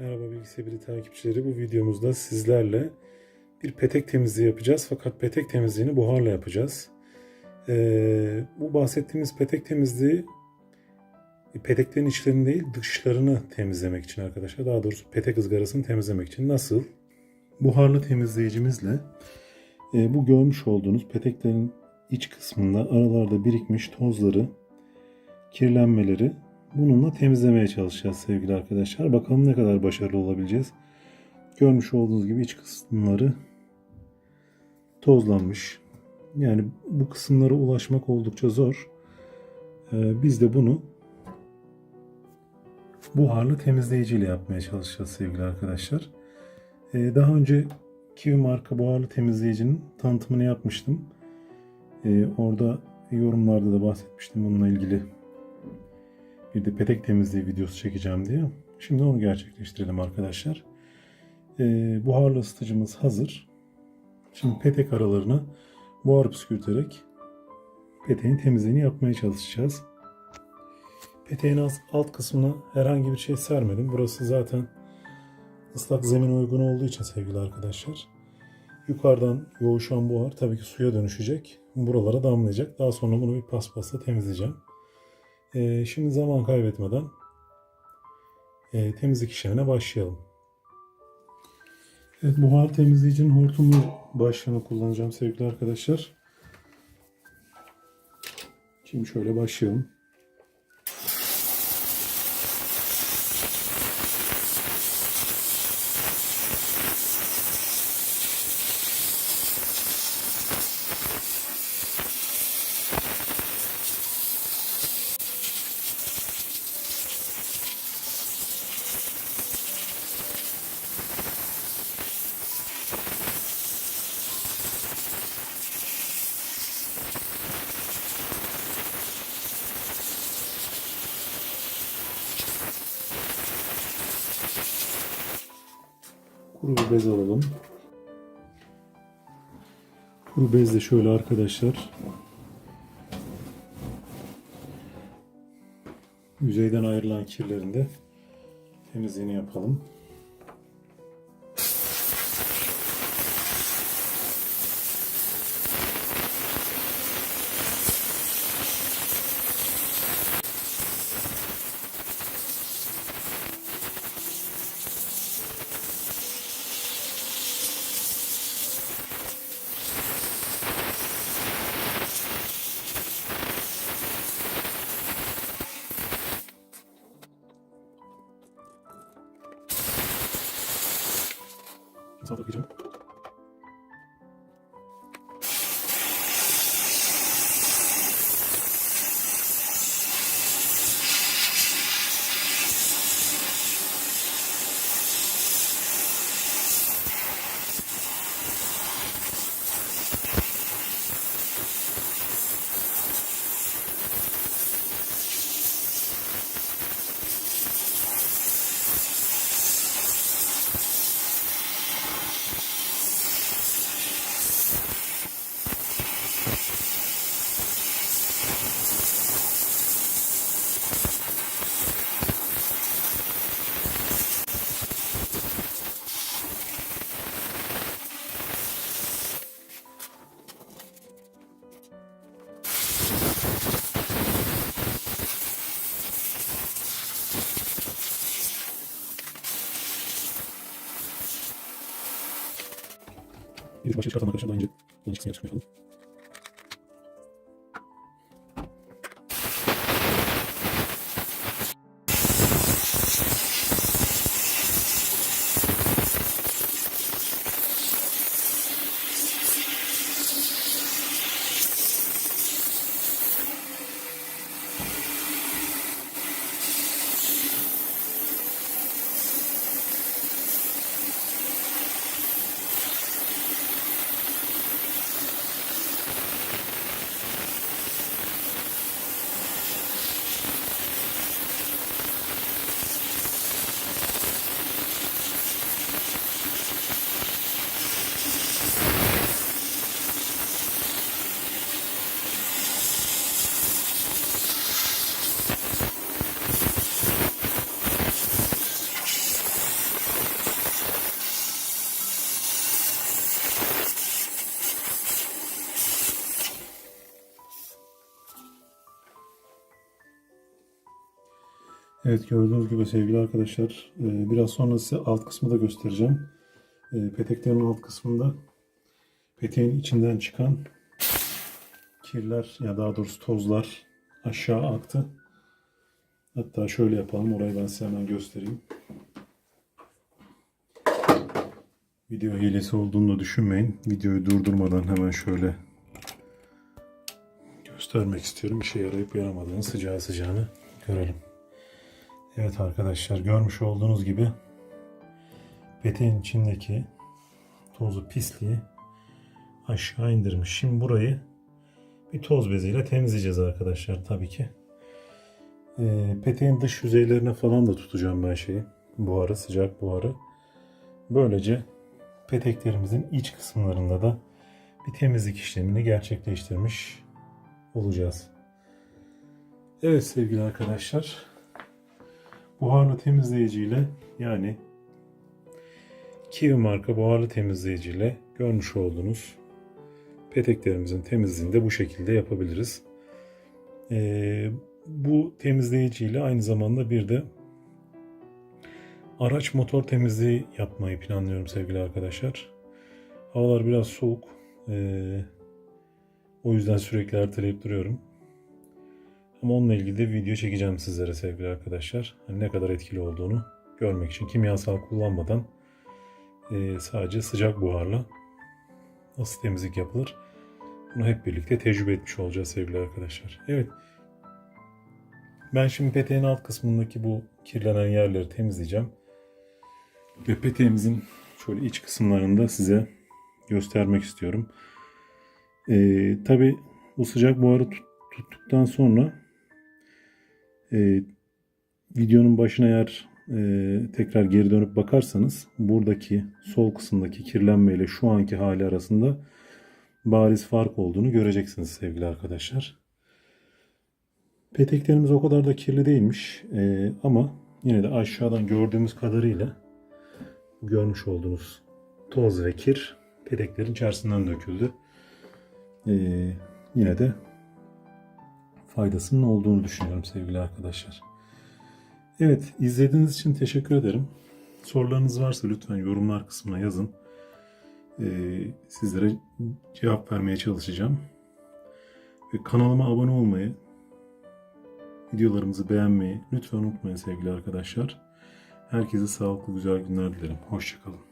Merhaba Bilgisayarı takipçileri. Bu videomuzda sizlerle bir petek temizliği yapacağız. Fakat petek temizliğini buharla yapacağız. Ee, bu bahsettiğimiz petek temizliği peteklerin içlerini değil dışlarını temizlemek için arkadaşlar. Daha doğrusu petek ızgarasını temizlemek için. Nasıl? Buharlı temizleyicimizle e, bu görmüş olduğunuz peteklerin iç kısmında aralarda birikmiş tozları, kirlenmeleri bununla temizlemeye çalışacağız sevgili arkadaşlar. Bakalım ne kadar başarılı olabileceğiz. Görmüş olduğunuz gibi iç kısımları tozlanmış. Yani bu kısımlara ulaşmak oldukça zor. Ee, biz de bunu buharlı temizleyiciyle yapmaya çalışacağız sevgili arkadaşlar. Ee, daha önce Kiwi marka buharlı temizleyicinin tanıtımını yapmıştım. Ee, orada yorumlarda da bahsetmiştim bununla ilgili bir de petek temizliği videosu çekeceğim diye. Şimdi onu gerçekleştirelim arkadaşlar. Ee, buharlı ısıtıcımız hazır. Şimdi petek aralarına buhar püskürterek peteğin temizliğini yapmaya çalışacağız. Peteğin alt kısmına herhangi bir şey sermedim. Burası zaten ıslak zemin uygun olduğu için sevgili arkadaşlar. Yukarıdan yoğuşan buhar tabii ki suya dönüşecek. Buralara damlayacak. Daha sonra bunu bir paspasla temizleyeceğim. Ee, şimdi zaman kaybetmeden e, temizlik işlemine başlayalım. Evet, buhar temizleyicinin hortumlu başlığını kullanacağım sevgili arkadaşlar. Şimdi şöyle başlayalım. Kuru bir bez alalım. Kuru bezle şöyle arkadaşlar yüzeyden ayrılan kirlerin de temizliğini yapalım. 저도 기름 başka çıkartalım arkadaşlar. Daha önce bunun çıksın yapalım. Evet gördüğünüz gibi sevgili arkadaşlar e, biraz sonra size alt kısmı da göstereceğim. E, Peteklerin alt kısmında peteğin içinden çıkan kirler ya daha doğrusu tozlar aşağı aktı. Hatta şöyle yapalım orayı ben size hemen göstereyim. Video hilesi olduğunu da düşünmeyin. Videoyu durdurmadan hemen şöyle göstermek istiyorum. İşe yarayıp yaramadığını sıcağı sıcağına görelim. Evet arkadaşlar görmüş olduğunuz gibi peteğin içindeki tozu pisliği aşağı indirmiş. Şimdi burayı bir toz beziyle temizleyeceğiz arkadaşlar tabii ki. Ee, peteğin dış yüzeylerine falan da tutacağım ben şeyi. Buharı, sıcak buharı. Böylece peteklerimizin iç kısımlarında da bir temizlik işlemini gerçekleştirmiş olacağız. Evet sevgili arkadaşlar. Buharlı temizleyiciyle yani Kiwi marka buharlı temizleyiciyle görmüş olduğunuz peteklerimizin temizliğini de bu şekilde yapabiliriz. Ee, bu temizleyiciyle aynı zamanda bir de araç motor temizliği yapmayı planlıyorum sevgili arkadaşlar. Havalar biraz soğuk. Ee, o yüzden sürekli erteleyip duruyorum. Ama onunla ilgili de video çekeceğim sizlere sevgili arkadaşlar. Hani ne kadar etkili olduğunu görmek için kimyasal kullanmadan e, sadece sıcak buharla nasıl temizlik yapılır bunu hep birlikte tecrübe etmiş olacağız sevgili arkadaşlar. Evet. Ben şimdi peteğin alt kısmındaki bu kirlenen yerleri temizleyeceğim. Ve peteğimizin şöyle iç kısımlarını da size göstermek istiyorum. Ee, Tabi bu sıcak buharı tut- tuttuktan sonra e, videonun başına eğer e, tekrar geri dönüp bakarsanız buradaki sol kısımdaki kirlenme ile şu anki hali arasında bariz fark olduğunu göreceksiniz sevgili arkadaşlar. Peteklerimiz o kadar da kirli değilmiş E, ama yine de aşağıdan gördüğümüz kadarıyla görmüş olduğunuz toz ve kir peteklerin içerisinden döküldü. E, yine de faydasının olduğunu düşünüyorum sevgili arkadaşlar. Evet izlediğiniz için teşekkür ederim. Sorularınız varsa lütfen yorumlar kısmına yazın. Ee, sizlere cevap vermeye çalışacağım. Ve kanalıma abone olmayı, videolarımızı beğenmeyi lütfen unutmayın sevgili arkadaşlar. Herkese sağlıklı güzel günler dilerim. Hoşçakalın.